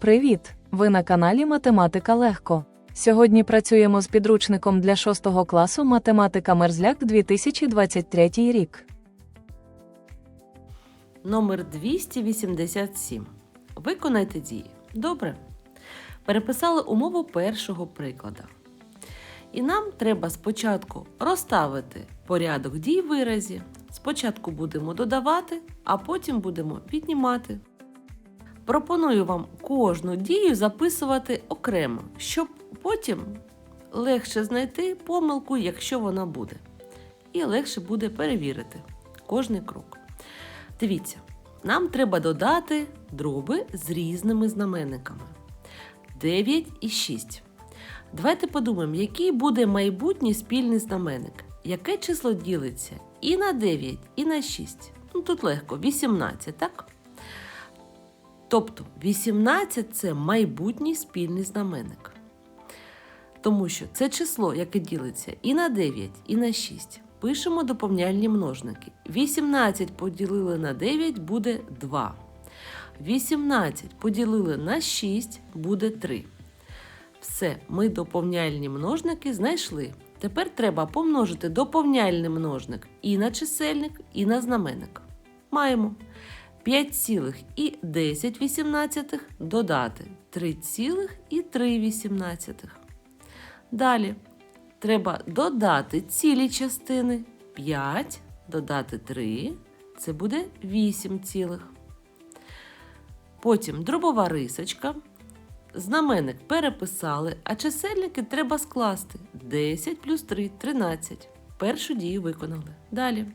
Привіт! Ви на каналі Математика Легко. Сьогодні працюємо з підручником для 6 класу Математика Мерзляк 2023 рік. Номер 287. Виконайте дії. Добре. Переписали умову першого прикладу. І нам треба спочатку розставити порядок дій виразі. Спочатку будемо додавати, а потім будемо віднімати. Пропоную вам кожну дію записувати окремо, щоб потім легше знайти помилку, якщо вона буде. І легше буде перевірити кожний крок. Дивіться, нам треба додати дроби з різними знаменниками. 9 і 6. Давайте подумаємо, який буде майбутній спільний знаменник. Яке число ділиться і на 9, і на 6. Ну, тут легко, 18, так? Тобто 18 це майбутній спільний знаменник. Тому що це число, яке ділиться і на 9, і на 6. Пишемо доповняльні множники. 18 поділили на 9 буде 2. 18 поділили на 6 буде 3. Все, ми доповняльні множники знайшли. Тепер треба помножити доповняльний множник і на чисельник, і на знаменник. Маємо 5,10 додати 3,3. Далі треба додати цілі частини 5, додати 3, це буде 8 цілих. Потім дробова рисочка. Знаменник переписали, а чисельники треба скласти 10 плюс 3 13. Першу дію виконали. Далі.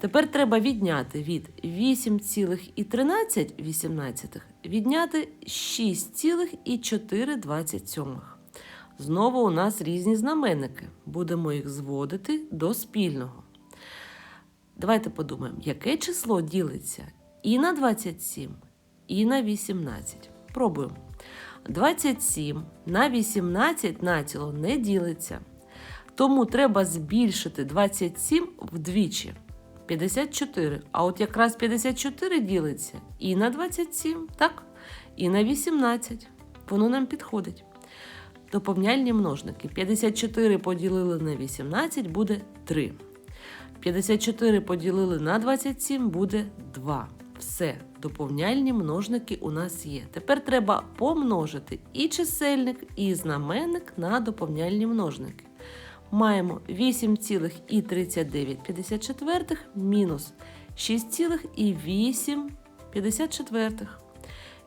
Тепер треба відняти від 8,13 відняти 6,427. Знову у нас різні знаменники. Будемо їх зводити до спільного. Давайте подумаємо, яке число ділиться і на 27, і на 18. Пробуємо. 27 на 18 націло не ділиться. Тому треба збільшити 27 вдвічі. 54. А от якраз 54 ділиться і на 27, так? І на 18. Воно нам підходить. Доповняльні множники. 54 поділили на 18 буде 3. 54 поділили на 27 буде 2. Все, доповняльні множники у нас є. Тепер треба помножити і чисельник, і знаменник на доповняльні множники. Маємо 8,3954 мінус 6,854.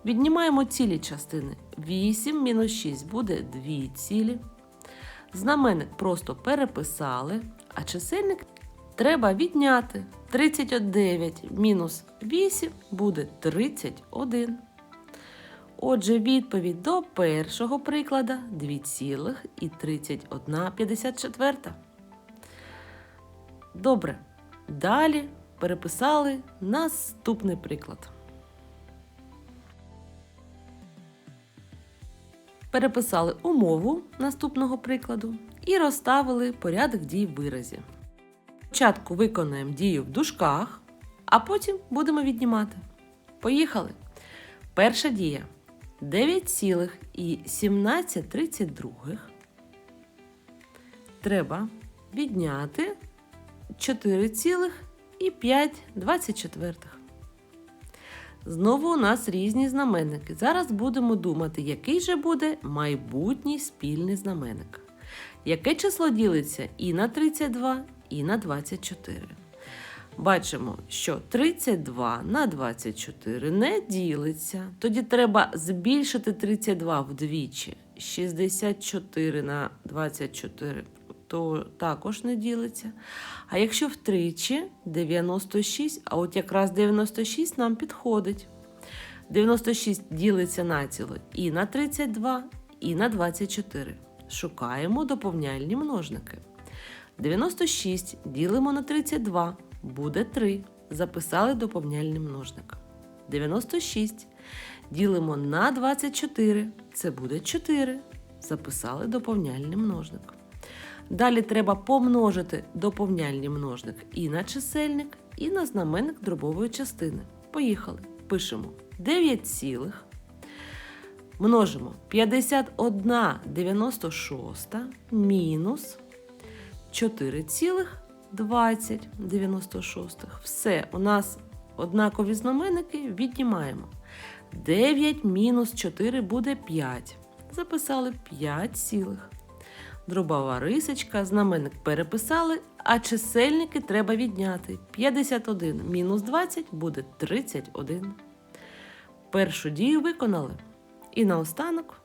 Віднімаємо цілі частини. 8 мінус 6 буде 2 цілі. Знаменник просто переписали, а чисельник треба відняти. 39 мінус 8 буде 31. Отже, відповідь до першого прикладу 2,3154. Добре. Далі переписали наступний приклад. Переписали умову наступного прикладу і розставили порядок дій в виразі. Спочатку виконаємо дію в дужках, а потім будемо віднімати. Поїхали! Перша дія 9,1732 треба відняти 4,524. Знову у нас різні знаменники. Зараз будемо думати, який же буде майбутній спільний знаменник. Яке число ділиться і на 32, і на 24. Бачимо, що 32 на 24 не ділиться. Тоді треба збільшити 32 вдвічі. 64 на 24 то також не ділиться. А якщо втричі 96, а от якраз 96 нам підходить. 96 ділиться націло і на 32, і на 24. Шукаємо доповняльні множники. 96 ділимо на 32, буде 3. Записали доповняльний множник. 96. Ділимо на 24. Це буде 4. Записали доповняльний множник. Далі треба помножити доповняльний множник і на чисельник, і на знаменник дробової частини. Поїхали. Пишемо 9, цілих. множимо 51,96 мінус 4 цілих 20 96. Все, у нас однакові знаменники віднімаємо. 9 мінус 4 буде 5. Записали 5 цілих. Дробова рисочка, знаменник переписали, а чисельники треба відняти. 51 мінус 20 буде 31. Першу дію виконали. І наостанок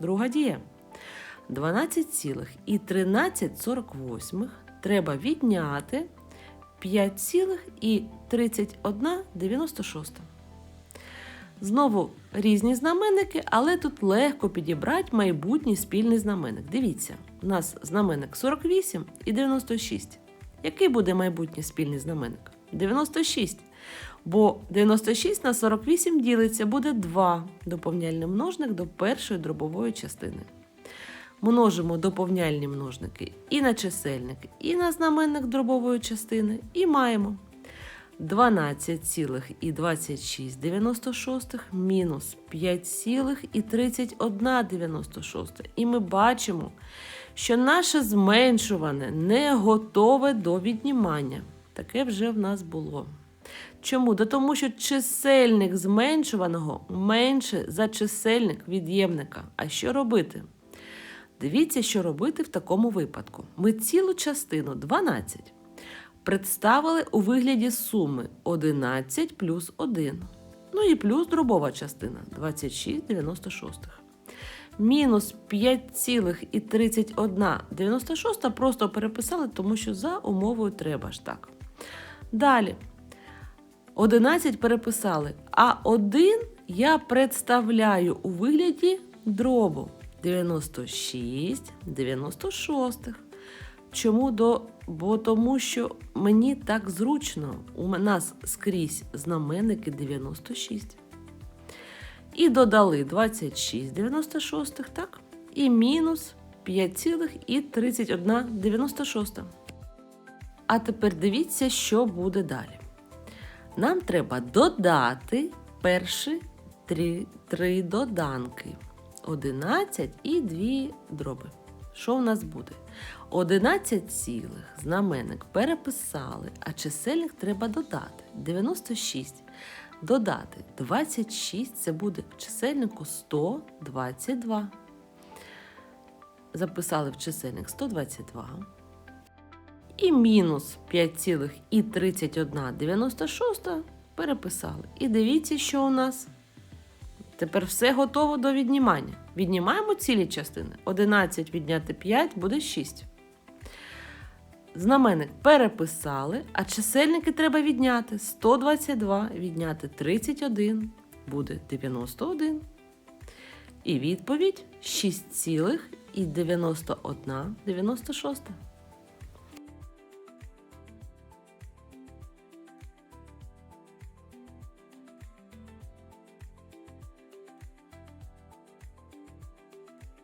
друга дія. 12, 12,1348 треба відняти 5,3196. Знову різні знаменники, але тут легко підібрати майбутній спільний знаменник. Дивіться, у нас знаменник 48 і 96. Який буде майбутній спільний знаменник? 96. Бо 96 на 48 ділиться буде 2 доповняльний множник до першої дробової частини. Множимо доповняльні множники і на чисельник, і на знаменник дробової частини, і маємо 12,2696 мінус 5,3196. І ми бачимо, що наше зменшуване не готове до віднімання. Таке вже в нас було. Чому? Да тому що чисельник зменшуваного менше за чисельник від'ємника. А що робити? Дивіться, що робити в такому випадку. Ми цілу частину 12 представили у вигляді суми 11 плюс 1. Ну і плюс дробова частина 26,96. Мінус 5,3196 просто переписали, тому що за умовою треба ж так. Далі. 11 переписали, а 1 я представляю у вигляді дробу 96 96. Чому до. Бо тому що мені так зручно, у нас скрізь знаменники 96. І додали 26 96, так? І мінус 5,3196. А тепер дивіться, що буде далі. Нам треба додати перші три, три доданки. 11 і 2 дроби. Що в нас буде? 11 цілих знаменник переписали, а чисельник треба додати. 96. Додати 26 це буде в чисельнику 122. Записали в чисельник 122. І мінус 5,3196 переписали. І дивіться, що у нас. Тепер все готово до віднімання. Віднімаємо цілі частини. 11 відняти 5 буде 6. Знаменник переписали, а чисельники треба відняти. 122 відняти 31 буде 91. І відповідь 6,9196.